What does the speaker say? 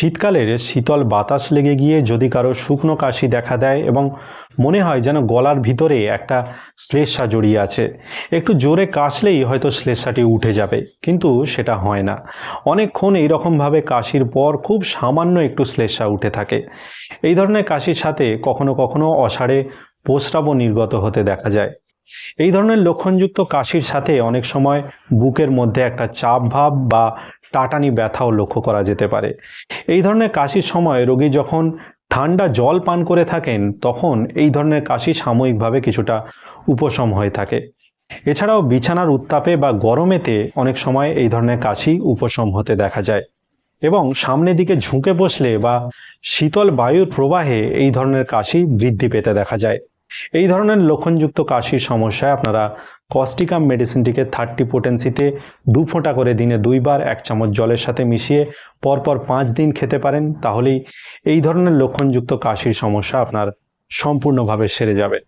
শীতকালের শীতল বাতাস লেগে গিয়ে যদি কারও শুকনো কাশি দেখা দেয় এবং মনে হয় যেন গলার ভিতরে একটা শ্লেষা জড়িয়ে আছে, একটু জোরে কাশলেই হয়তো শ্লেষাটি উঠে যাবে, কিন্তু সেটা হয় না। অনেকক্ষণ এইরকমভাবে কাশির পর খুব সামান্য একটু শ্লেষা উঠে থাকে। এই ধরনের কাশির সাথে কখনো কখনো অষাঢ়ে প্রস্রাবও নির্গত হতে দেখা যায়। এই ধরনের লক্ষণযুক্ত কাশির সাথে অনেক সময় বুকের মধ্যে একটা চাপ ভাব বা টাটানি ব্যথাও লক্ষ্য করা যেতে পারে। এই ধরনের কাশির সময় রোগী যখন ঠান্ডা জল পান করে থাকেন, তখন এই ধরনের কাশি সাময়িকভাবে কিছুটা উপশম হয়ে থাকে। এছাড়াও বিছানার উত্তাপে বা গরমেতে অনেক সময় এই ধরনের কাশি উপশম হতে দেখা যায় এবং সামনের দিকে ঝুঁকে বসলে বা শীতল বায়ুর প্রবাহে এই ধরনের কাশি বৃদ্ধি পেতে দেখা যায়। এই ধরনের লক্ষণযুক্ত কাশির সমস্যায় আপনারা কস্টিকাম মেডিসিনটিকে থার্টি পোটেন্সিতে দু ফোঁটা করে দিনে দুইবার এক চামচ জলের সাথে মিশিয়ে পরপর পাঁচ দিন খেতে পারেন, তাহলেই এই ধরনের লক্ষণযুক্ত কাশির সমস্যা আপনার সম্পূর্ণভাবে সেরে যাবে।